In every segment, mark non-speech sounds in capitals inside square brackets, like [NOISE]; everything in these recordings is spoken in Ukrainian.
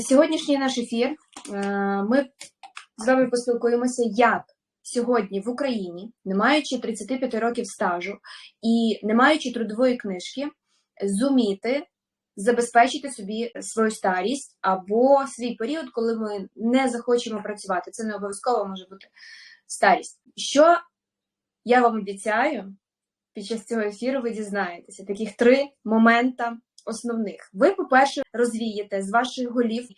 Сьогоднішній наш ефір е, ми з вами поспілкуємося, як сьогодні в Україні, не маючи 35 років стажу і не маючи трудової книжки, зуміти забезпечити собі свою старість або свій період, коли ми не захочемо працювати. Це не обов'язково може бути старість. Що я вам обіцяю, під час цього ефіру ви дізнаєтеся таких три момента основних. Ви, по-перше, розвієте з ваших голів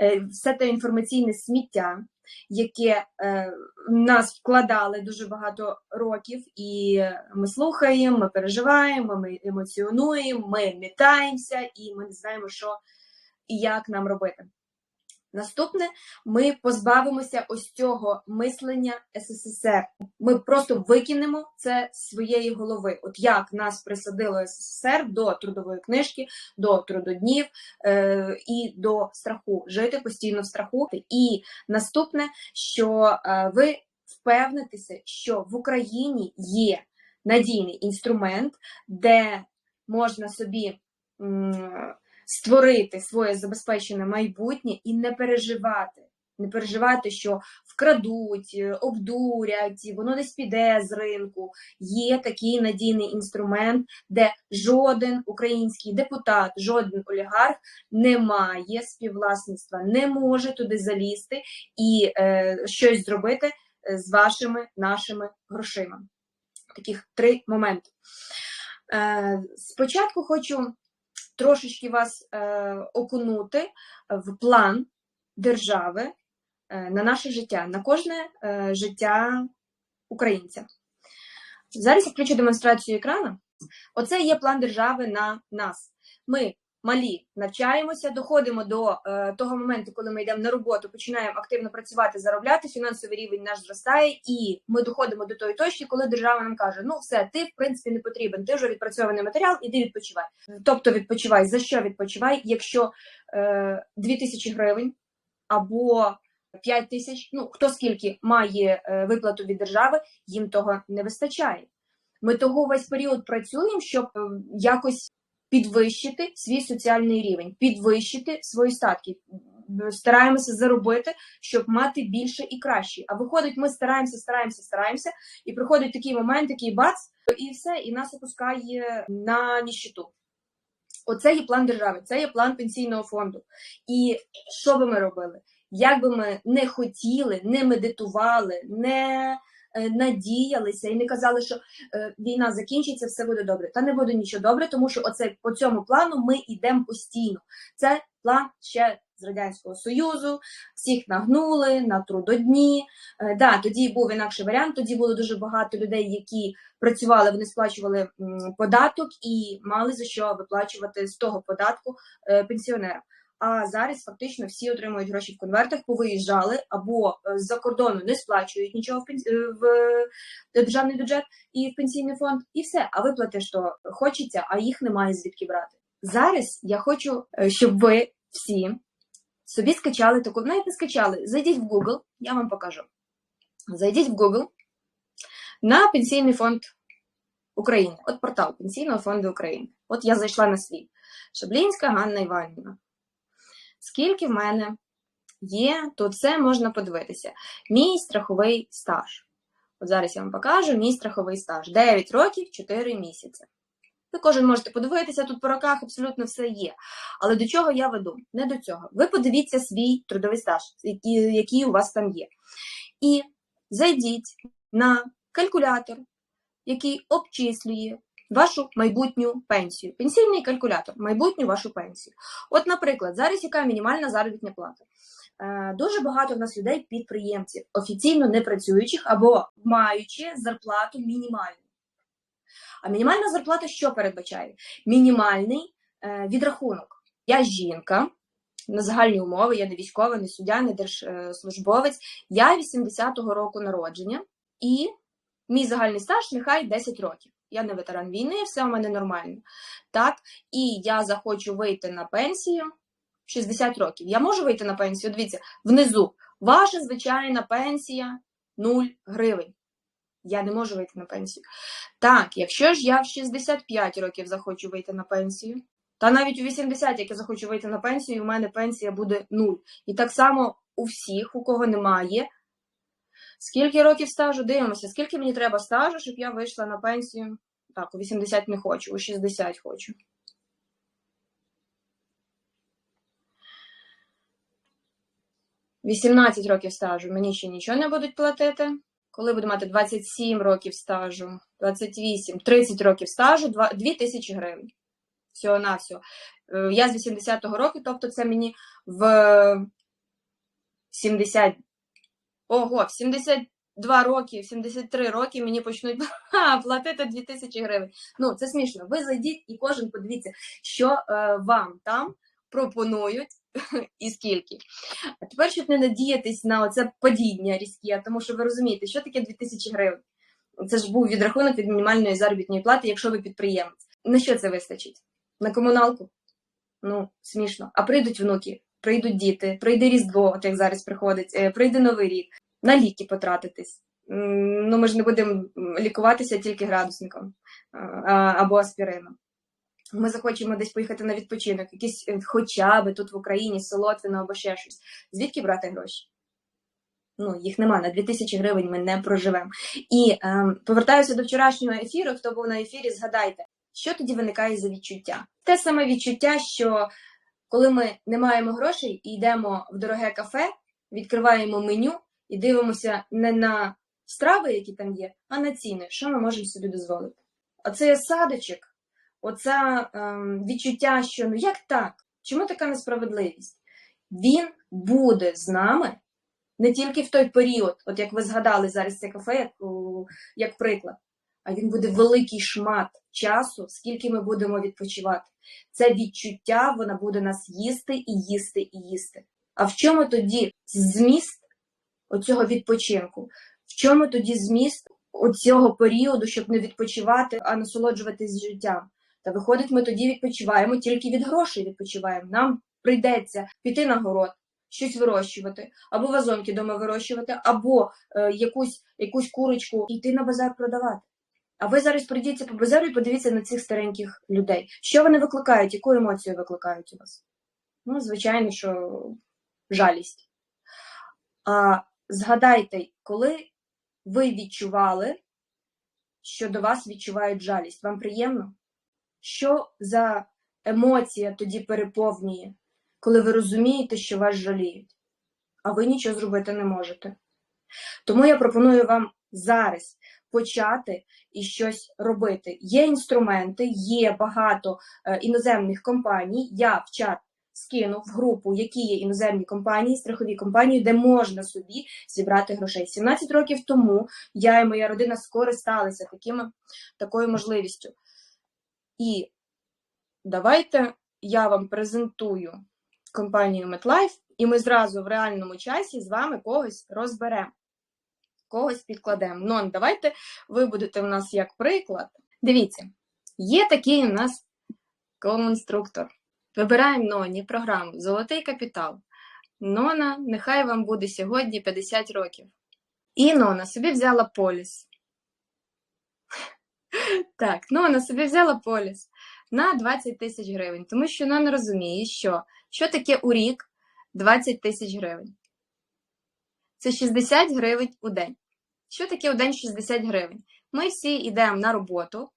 е, все те інформаційне сміття, яке е, нас вкладали дуже багато років, і ми слухаємо, ми переживаємо, ми емоціонуємо, ми мітаємося, і ми не знаємо, що і як нам робити. Наступне, ми позбавимося ось цього мислення СССР. Ми просто викинемо це з своєї голови. От як нас присадило СССР до трудової книжки, до трудоднів е- і до страху, жити постійно в страху. І наступне, що е ви впевнитеся, що в Україні є надійний інструмент, де можна собі створити своє забезпечене майбутнє і не переживати. Не переживати, що вкрадуть, е, обдурять, воно десь піде з ринку. Є такий надійний інструмент, де жоден український депутат, жоден олігарх не має співвласництва, не може туди залізти і е, щось зробити е, з вашими нашими грошима. Таких три моменти. Е, Спочатку хочу трошечки вас е, окунути в план держави е, на наше життя, на кожне е, життя українця. Зараз я включу демонстрацію екрану. Оце є план держави на нас. Ми малі навчаємося, доходимо до е, того моменту, коли ми йдемо на роботу, починаємо активно працювати, заробляти, фінансовий рівень наш зростає, і ми доходимо до тої точки, коли держава нам каже: ну все, ти в принципі не потрібен, ти вже відпрацьований матеріал, іди відпочивай. Тобто відпочивай, за що відпочивай, якщо е, 2 тисячі гривень або 5 тисяч, ну хто скільки має е, виплату від держави, їм того не вистачає. Ми того весь період працюємо, щоб е, якось підвищити свій соціальний рівень, підвищити свої статки. Стараємося заробити, щоб мати більше і краще. А виходить, ми стараємося, стараємося, стараємося, і приходить такий момент, такий бац, і все, і нас опускає на ніщиту. Оце є план держави, це є план пенсійного фонду. І що би ми робили? Як би ми не хотіли, не медитували, не надіялися і не казали, що е, війна закінчиться, все буде добре. Та не буде нічого добре, тому що оце по цьому плану ми йдемо постійно. Це план ще з радянського союзу, всіх нагнули на трудодні. Е, да, тоді був інакший варіант. Тоді було дуже багато людей, які працювали, вони сплачували податок і мали за що виплачувати з того податку пенсіонерам. А зараз фактично всі отримують гроші в конвертах, повиїжджали або е, з-за кордону не сплачують нічого в пенсі... Е, в державний бюджет і в пенсійний фонд, і все. А виплати що хочеться, а їх немає звідки брати. Зараз я хочу, е, щоб ви всі собі скачали таку, навіть не скачали. Зайдіть в Google, я вам покажу. Зайдіть в Google на пенсійний фонд України. От портал Пенсійного фонду України. От я зайшла на свій. Шаблінська Ганна Іванівна. Скільки в мене є, то це можна подивитися. Мій страховий стаж. От зараз я вам покажу мій страховий стаж. 9 років, 4 місяці. Ви кожен можете подивитися, тут по роках абсолютно все є. Але до чого я веду? Не до цього. Ви подивіться свій трудовий стаж, який, який у вас там є. І зайдіть на калькулятор, який обчислює вашу майбутню пенсію. Пенсійний калькулятор, майбутню вашу пенсію. От, наприклад, зараз яка мінімальна заробітна плата? Е, дуже багато в нас людей, підприємців, офіційно не працюючих або маючи зарплату мінімальну. А мінімальна зарплата що передбачає? Мінімальний е, відрахунок. Я жінка, на загальні умови, я не військова, не суддя, не держслужбовець. Я 80-го року народження, і мій загальний стаж нехай 10 років я не ветеран війни, все у мене нормально. Так, І я захочу вийти на пенсію 60 років. Я можу вийти на пенсію? Дивіться, внизу. Ваша звичайна пенсія 0 гривень. Я не можу вийти на пенсію. Так, якщо ж я в 65 років захочу вийти на пенсію, Та навіть у 80, як я захочу вийти на пенсію, у мене пенсія буде нуль. І так само у всіх, у кого немає. Скільки років стажу? Дивимося, скільки мені треба стажу, щоб я вийшла на пенсію. Так, у 80 не хочу, у 60 хочу. Вісімнадцять років стажу мені ще нічого не будуть платити. Коли буду мати 27 років стажу, 28, 30 років стажу, 2 тисячі гривень. Всього на все. Я з 80-го року, тобто це мені в 70. Ого, в 72 роки, в 73 роки мені почнуть [LAUGHS] платити 2 тисячі гривень. Ну, це смішно. Ви зайдіть і кожен подивіться, що е, вам там пропонують [LAUGHS] і скільки. А тепер, щоб не надіятись на це падіння різке, тому що ви розумієте, що таке 2000 гривень. Це ж був відрахунок від мінімальної заробітної плати, якщо ви підприємець. На що це вистачить? На комуналку? Ну, смішно. А прийдуть внуки, прийдуть діти, прийде Різдво, от як зараз приходить, е, прийде Новий рік, на ліки потратитись. Ну, ми ж не будемо лікуватися тільки градусником або аспірином ми захочемо десь поїхати на відпочинок, якийсь е, хоча б тут в Україні, Солотвино або ще щось. Звідки брати гроші? Ну, їх нема, на 2000 гривень ми не проживемо. І ем, повертаюся до вчорашнього ефіру. Хто був на ефірі, згадайте, що тоді виникає за відчуття? Те саме відчуття, що коли ми не маємо грошей і йдемо в дороге кафе, відкриваємо меню і дивимося не на страви, які там є, а на ціни, що ми можемо собі дозволити. Оце садочок оце ем, відчуття, що ну як так? Чому така несправедливість? Він буде з нами не тільки в той період, от як ви згадали зараз це кафе, як, як приклад, а він буде великий шмат часу, скільки ми будемо відпочивати. Це відчуття, вона буде нас їсти і їсти і їсти. А в чому тоді зміст оцього відпочинку? В чому тоді зміст оцього періоду, щоб не відпочивати, а насолоджуватись життям? Та виходить, ми тоді відпочиваємо, тільки від грошей відпочиваємо. Нам прийдеться піти на город, щось вирощувати, або вазонки дома вирощувати, або е, якусь якусь курочку йти на базар продавати. А ви зараз прийдіться по базару і подивіться на цих стареньких людей. Що вони викликають, яку емоцію викликають у вас? Ну, звичайно, що жалість. А згадайте, коли ви відчували, що до вас відчувають жалість, вам приємно? Що за емоція тоді переповнює, коли ви розумієте, що вас жаліють, а ви нічого зробити не можете. Тому я пропоную вам зараз почати і щось робити. Є інструменти, є багато е, іноземних компаній. Я в чат скину в групу, які є іноземні компанії, страхові компанії, де можна собі зібрати грошей. 17 років тому я і моя родина скористалися такими, такою можливістю. І давайте я вам презентую компанію MetLife, і ми зразу в реальному часі з вами когось розберемо, когось підкладемо. Ну, давайте ви будете в нас як приклад. Дивіться, є такий у нас конструктор. Вибираємо Ноні програму Золотий капітал. Нона, нехай вам буде сьогодні 50 років. І Нона собі взяла поліс. [LAUGHS] Так, вона собі взяла поліс на 20 тисяч гривень, тому що вона не розуміє, що що таке у рік 20 тисяч гривень. Це 60 гривень у день. Що таке у день 60 гривень? Ми всі йдемо на роботу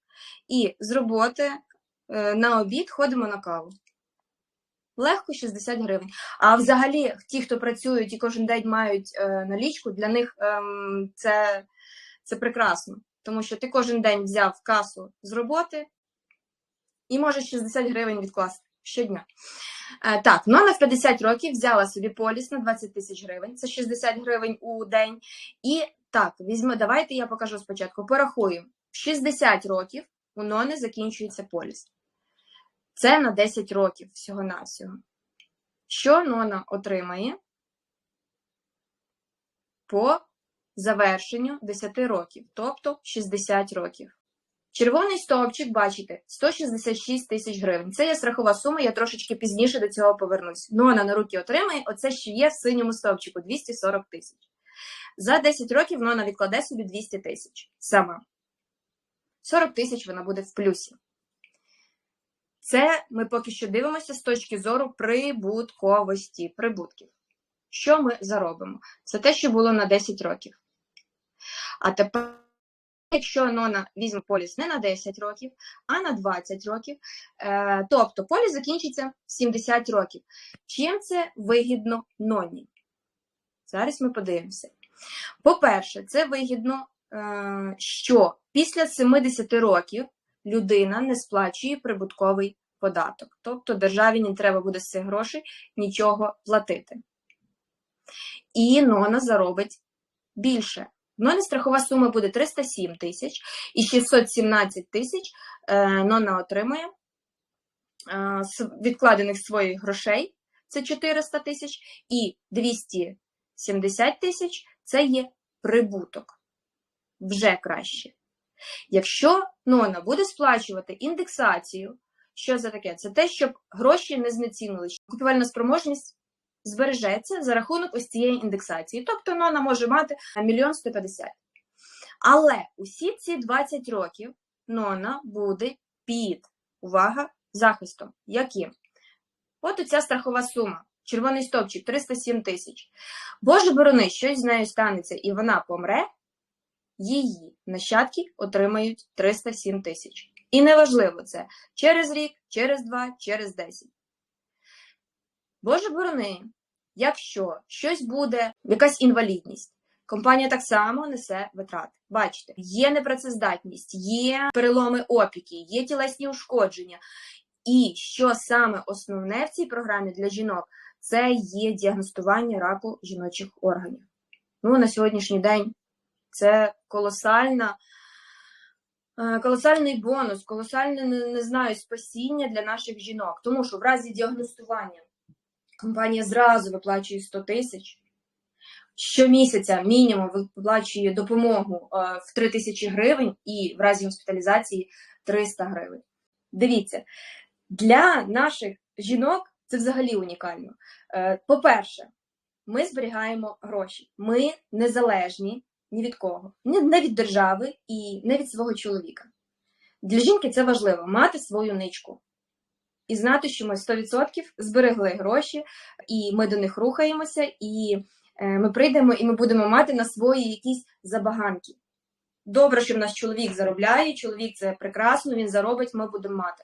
і з роботи е, на обід ходимо на каву. Легко 60 гривень. А взагалі, ті, хто працюють і кожен день мають е, налічку, для них е, це, це прекрасно тому що ти кожен день взяв касу з роботи і можеш 60 гривень відкласти щодня. Е, так, ну а на 50 років взяла собі поліс на 20 тисяч гривень, це 60 гривень у день. І так, візьми, давайте я покажу спочатку. Порахую, 60 років у Нони закінчується поліс. Це на 10 років всього-навсього. Що Нона отримає по завершенню 10 років, тобто 60 років. Червоний стовпчик, бачите, 166 тисяч гривень. Це є страхова сума, я трошечки пізніше до цього повернусь. Ну, вона на руки отримає, оце що є в синьому стовпчику 240 тисяч. За 10 років вона відкладе собі 200 тисяч сама. 40 тисяч вона буде в плюсі. Це ми поки що дивимося з точки зору прибутковості, прибутків. Що ми заробимо? Це те, що було на 10 років. А тепер, якщо Нона візьме поліс не на 10 років, а на 20 років, е, тобто поліс закінчиться в 70 років. Чим це вигідно Ноні? Зараз ми подивимося. По-перше, це вигідно, е, що після 70 років людина не сплачує прибутковий податок. Тобто державі не треба буде з цих грошей нічого платити. І Нона заробить більше. В Ноні страхова сума буде 307 тисяч і 617 тисяч е, Нона отримує е, з відкладених своїх грошей це 400 тисяч, і 270 тисяч це є прибуток. Вже краще. Якщо Нона буде сплачувати індексацію, що це таке? Це те, щоб гроші не знецінили, щоб купівельна спроможність збережеться за рахунок ось цієї індексації. Тобто Нона може мати мільйон 150. Але усі ці 20 років Нона буде під, увага, захистом. Яким? От оця страхова сума. Червоний стовпчик 307 тисяч. Боже борони, щось з нею станеться, і вона помре, її нащадки отримають 307 тисяч. І неважливо це через рік, через два, через 10. Боже борони, якщо щось буде, якась інвалідність, компанія так само несе витрати. Бачите, є непрацездатність, є переломи опіки, є тілесні ушкодження. І що саме основне в цій програмі для жінок, це є діагностування раку жіночих органів. Ну, на сьогоднішній день це колосальна, е, колосальний бонус, колосальне, не, знаю, спасіння для наших жінок. Тому що в разі діагностування компанія зразу виплачує 100 тисяч. Щомісяця мінімум виплачує допомогу е, в 3 тисячі гривень і в разі госпіталізації 300 гривень. Дивіться, для наших жінок це взагалі унікально. Е, По-перше, ми зберігаємо гроші. Ми незалежні ні від кого, не від держави і не від свого чоловіка. Для жінки це важливо мати свою ничку і знати, що ми 100% зберегли гроші, і ми до них рухаємося, і е, ми прийдемо і ми будемо мати на свої якісь забаганки. Добре, що в нас чоловік заробляє, чоловік це прекрасно, він заробить, ми будемо мати.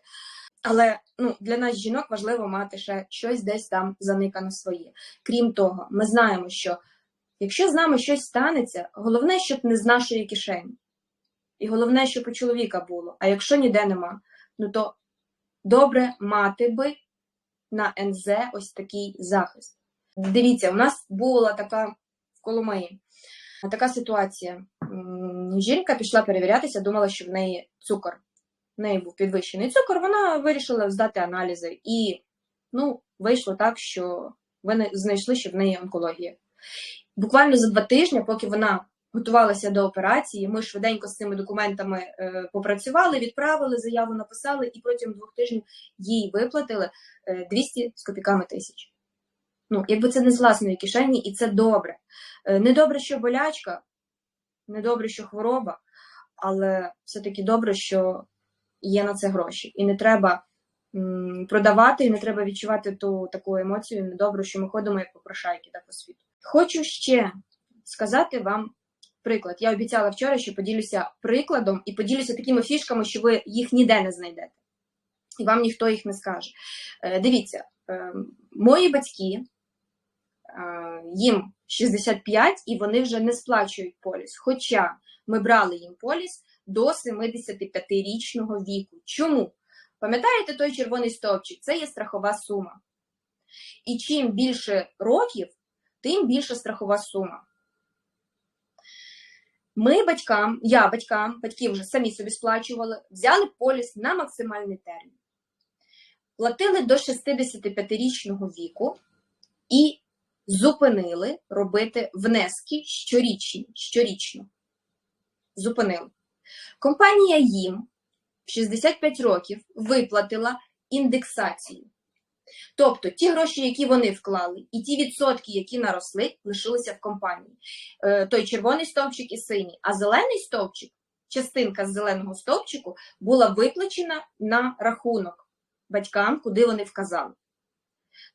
Але ну, для нас жінок важливо мати ще щось десь там заникано своє. Крім того, ми знаємо, що якщо з нами щось станеться, головне, щоб не з нашої кишені. І головне, щоб у чоловіка було. А якщо ніде нема, ну то добре мати би на НЗ ось такий захист. Дивіться, у нас була така в Коломиї така ситуація. Жінка пішла перевірятися, думала, що в неї цукор в неї був підвищений цукор, вона вирішила здати аналізи. І ну, вийшло так, що вони знайшли, що в неї онкологія. Буквально за два тижні, поки вона готувалася до операції, ми швиденько з цими документами е, попрацювали, відправили, заяву написали, і протягом двох тижнів їй виплатили е, 200 з копійками тисяч. Ну, якби це не з власної кишені, і це добре. Е, не добре, що болячка, не добре, що хвороба, але все-таки добре, що є на це гроші. І не треба продавати, і не треба відчувати ту таку емоцію недобру, що ми ходимо як попрошайки так, по світу. Хочу ще сказати вам приклад. Я обіцяла вчора, що поділюся прикладом і поділюся такими фішками, що ви їх ніде не знайдете. І вам ніхто їх не скаже. Е, дивіться, е, мої батьки, е, їм 65, і вони вже не сплачують поліс. Хоча ми брали їм поліс до 75-річного віку. Чому? Пам'ятаєте той червоний стовпчик? Це є страхова сума. І чим більше років, тим більша страхова сума. Ми батькам, я батькам, батьки вже самі собі сплачували, взяли поліс на максимальний термін. Платили до 65-річного віку і зупинили робити внески щорічні, щорічно. Зупинили. Компанія їм в 65 років виплатила індексацію. Тобто ті гроші, які вони вклали, і ті відсотки, які наросли, лишилися в компанії. Е, той червоний стовпчик і синій, а зелений стовпчик, частинка з зеленого стовпчику, була виплачена на рахунок батькам, куди вони вказали.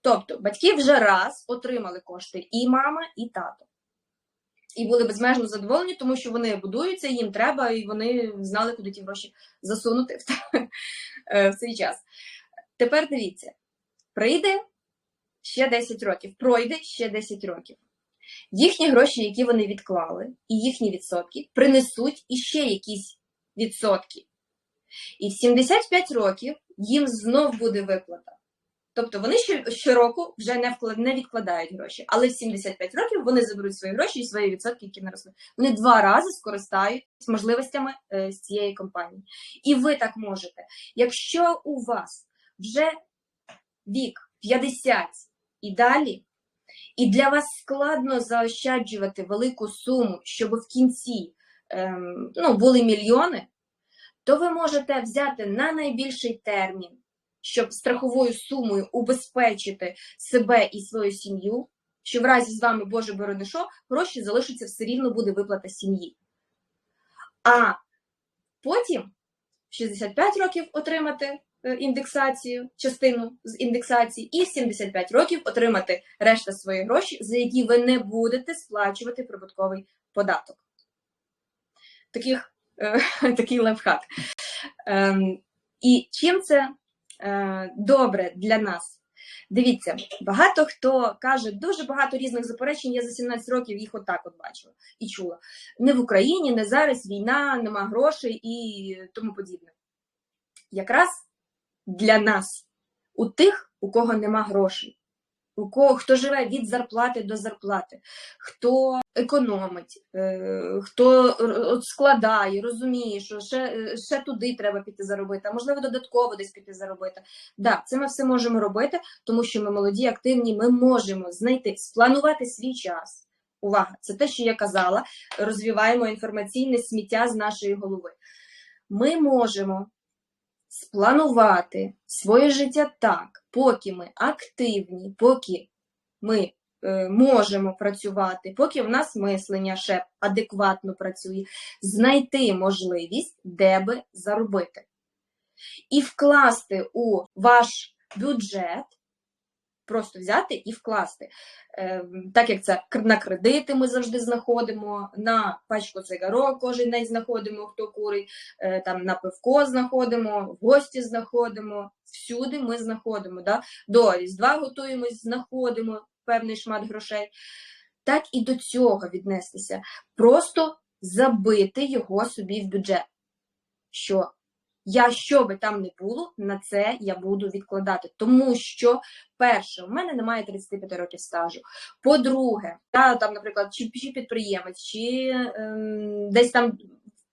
Тобто батьки вже раз отримали кошти і мама, і тато. І були безмежно задоволені, тому що вони будуються, їм треба, і вони знали, куди ті гроші засунути в [LAUGHS] цей час. Тепер дивіться, прийде ще 10 років, пройде ще 10 років. Їхні гроші, які вони відклали, і їхні відсотки принесуть іще якісь відсотки. І в 75 років їм знов буде виплата. Тобто вони щороку вже не вклад, не відкладають гроші, але в 75 років вони заберуть свої гроші і свої відсотки, які наросли. Вони два рази скористають можливостями е, з цієї компанії. І ви так можете. Якщо у вас вже вік 50 і далі, і для вас складно заощаджувати велику суму, щоб в кінці ем, ну, були мільйони, то ви можете взяти на найбільший термін, щоб страховою сумою убезпечити себе і свою сім'ю, що в разі з вами, Боже борони що, гроші залишаться все рівно буде виплата сім'ї. А потім 65 років отримати індексацію, частину з індексації, і в 75 років отримати решта свої гроші, за які ви не будете сплачувати прибутковий податок. Таких, е, [LAUGHS] Такий лайфхак. Ем, і чим це е, добре для нас? Дивіться, багато хто каже, дуже багато різних заперечень. Я за 17 років їх отак от бачила і чула. Не в Україні, не зараз війна, нема грошей і тому подібне. Якраз для нас, у тих, у кого нема грошей, у кого хто живе від зарплати до зарплати, хто економить, е, хто складає, розуміє, що ще ще туди треба піти заробити, а можливо, додатково десь піти заробити. Да, це ми все можемо робити, тому що ми молоді, активні, ми можемо знайти, спланувати свій час. Увага! Це те, що я казала, розвиваємо інформаційне сміття з нашої голови. Ми можемо спланувати своє життя так, поки ми активні, поки ми е, можемо працювати, поки в нас мислення ще адекватно працює, знайти можливість, де би заробити. І вкласти у ваш бюджет просто взяти і вкласти. Ем, так як це на кредити ми завжди знаходимо, на пачку цигарок кожен день знаходимо, хто курить, е, там на пивко знаходимо, в гості знаходимо, всюди ми знаходимо. Да? До Різдва готуємось, знаходимо певний шмат грошей. Так і до цього віднестися. Просто забити його собі в бюджет. Що я що би там не було, на це я буду відкладати. Тому що, перше, у мене немає 35 років стажу. По-друге, я там, наприклад, чи, підприємець, чи ем, десь там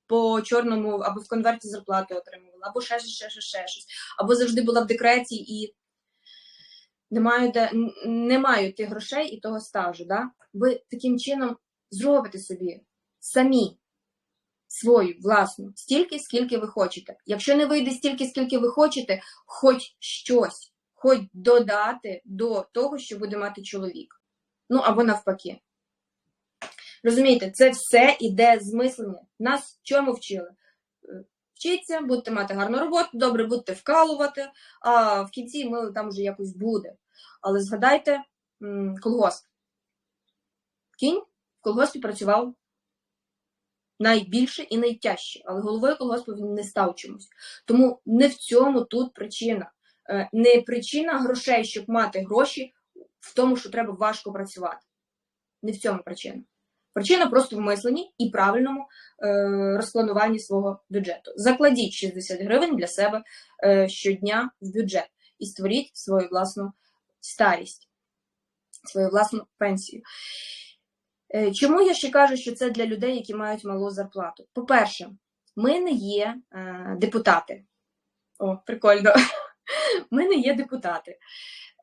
по чорному або в конверті зарплати отримувала, або ще ще, ще, ще щось, або завжди була в декреті і не маю, де, не маю тих грошей і того стажу. Да? Ви таким чином зробите собі самі свою власну стільки, скільки ви хочете. Якщо не вийде стільки, скільки ви хочете, хоч щось, хоч додати до того, що буде мати чоловік. Ну або навпаки. Розумієте, це все іде з мислення. Нас чому вчили? Е, вчіться, будете мати гарну роботу, добре будете вкалувати, а в кінці ми там вже якось буде. Але згадайте колгосп. Кінь в колгоспі працював найбільше і найтяжче, але головою колгоспу він не став чомусь. Тому не в цьому тут причина. Е, не причина грошей, щоб мати гроші, в тому, що треба важко працювати. Не в цьому причина. Причина просто в мисленні і правильному е, розплануванні свого бюджету. Закладіть 60 гривень для себе е, щодня в бюджет і створіть свою власну старість, свою власну пенсію. Е, чому я ще кажу, що це для людей, які мають малу зарплату? По-перше, ми не є е, депутати. О, прикольно. [LAUGHS] Ми не є депутати.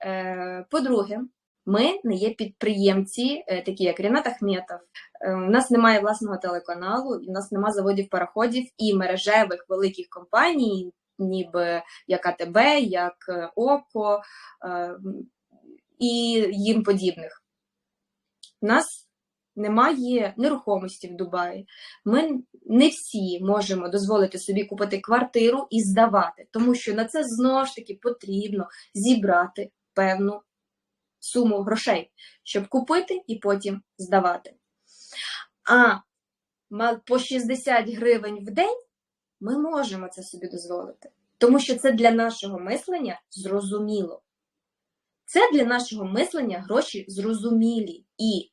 Е, По-друге, ми не є підприємці, такі як Рінат Ахметов. У нас немає власного телеканалу, у нас немає заводів пароходів і мережевих великих компаній, ніби як АТБ, як ОКО і їм подібних. У нас немає нерухомості в Дубаї. Ми не всі можемо дозволити собі купити квартиру і здавати, тому що на це знову ж таки потрібно зібрати певну суму грошей, щоб купити і потім здавати. А по 60 гривень в день ми можемо це собі дозволити, тому що це для нашого мислення зрозуміло. Це для нашого мислення гроші зрозумілі, і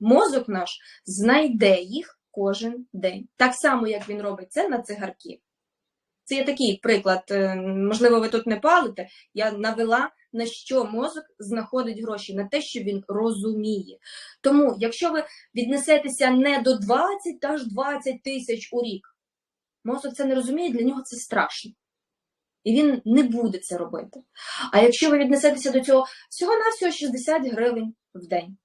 мозок наш знайде їх кожен день. Так само, як він робить це на цигарки. Це є такий приклад. е, Можливо, ви тут не палите. Я навела на що мозок знаходить гроші, на те, що він розуміє. Тому, якщо ви віднесетеся не до 20 та аж 20 тисяч у рік, мозок це не розуміє, для нього це страшно. І він не буде це робити. А якщо ви віднесетеся до цього всього-навсього 60 гривень в день,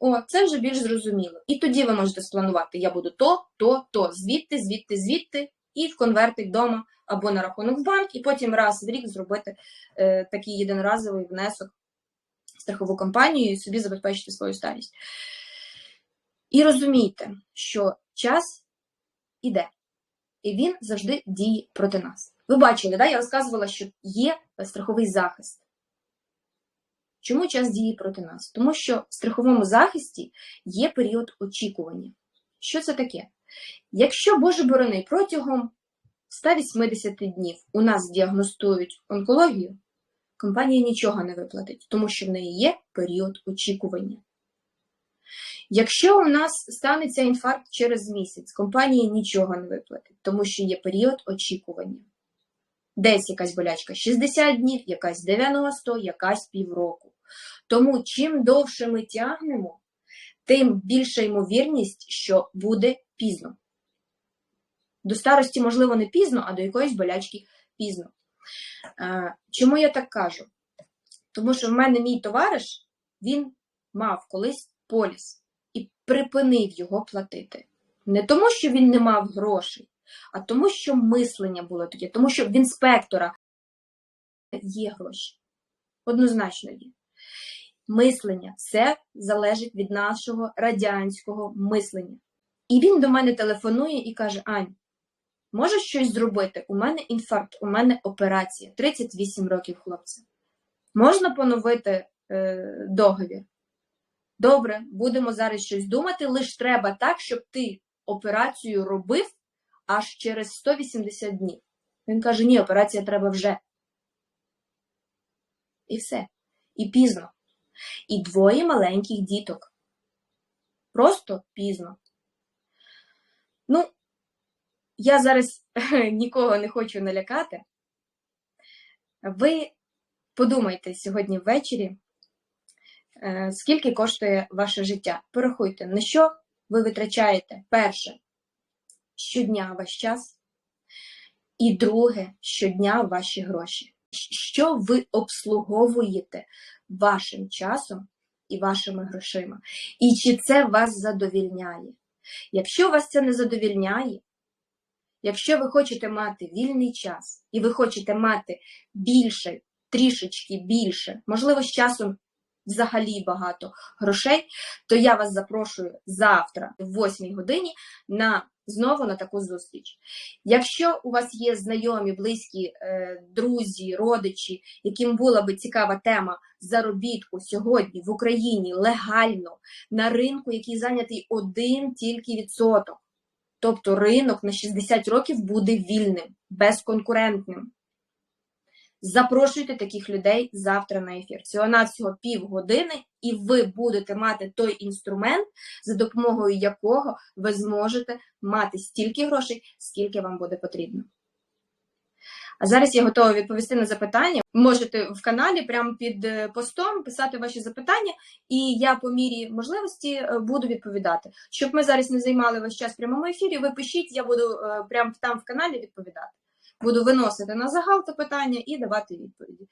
о, це вже більш зрозуміло. І тоді ви можете спланувати: я буду то, то, то, звідти, звідти, звідти, і в конвертик вдома або на рахунок в банк, і потім раз в рік зробити е, такий єдиноразовий внесок в страхову компанію і собі забезпечити свою старість. І розумійте, що час іде, і він завжди діє проти нас. Ви бачили, да? я розказувала, що є страховий захист. Чому час діє проти нас? Тому що в страховому захисті є період очікування. Що це таке? Якщо, Боже борони, протягом 180 днів у нас діагностують онкологію, компанія нічого не виплатить, тому що в неї є період очікування. Якщо у нас станеться інфаркт через місяць, компанія нічого не виплатить, тому що є період очікування. Десь якась болячка 60 днів, якась 90, якась півроку. Тому чим довше ми тягнемо, тим більша ймовірність, що буде пізно. До старості, можливо, не пізно, а до якоїсь болячки пізно. Е, Чому я так кажу? Тому що в мене мій товариш, він мав колись поліс і припинив його платити. Не тому, що він не мав грошей, а тому, що мислення було таке, тому що в інспектора є гроші. Однозначно є. Мислення все залежить від нашого радянського мислення. І він до мене телефонує і каже: Ань, можеш щось зробити? У мене інфаркт, у мене операція, 38 років хлопця. Можна поновити е, договір? Добре, будемо зараз щось думати, лише треба так, щоб ти операцію робив аж через 180 днів. Він каже: ні, операція треба вже. І все. І пізно. І двоє маленьких діток. Просто пізно. Ну, я зараз [LAUGHS] нікого не хочу налякати. Ви подумайте сьогодні ввечері, е, скільки коштує ваше життя. Порахуйте, на що ви витрачаєте перше щодня ваш час, і друге щодня ваші гроші. Що ви обслуговуєте вашим часом і вашими грошима? І чи це вас задовільняє? Якщо вас це не задовільняє, якщо ви хочете мати вільний час і ви хочете мати більше, трішечки більше, можливо, з часом взагалі багато грошей, то я вас запрошую завтра в 8 годині на знову на таку зустріч. Якщо у вас є знайомі, близькі, е, друзі, родичі, яким була би цікава тема заробітку сьогодні в Україні легально на ринку, який зайнятий один тільки відсоток, тобто ринок на 60 років буде вільним, безконкурентним. Запрошуйте таких людей завтра на ефір. Всього навсього півгодини, і ви будете мати той інструмент, за допомогою якого ви зможете мати стільки грошей, скільки вам буде потрібно. А зараз я готова відповісти на запитання. Можете в каналі прямо під е, постом писати ваші запитання, і я по мірі можливості е, буду відповідати. Щоб ми зараз не займали весь час в прямому ефірі, ви пишіть, я буду е, прямо там в каналі відповідати. Буду виносити на загал це питання і давати відповіді.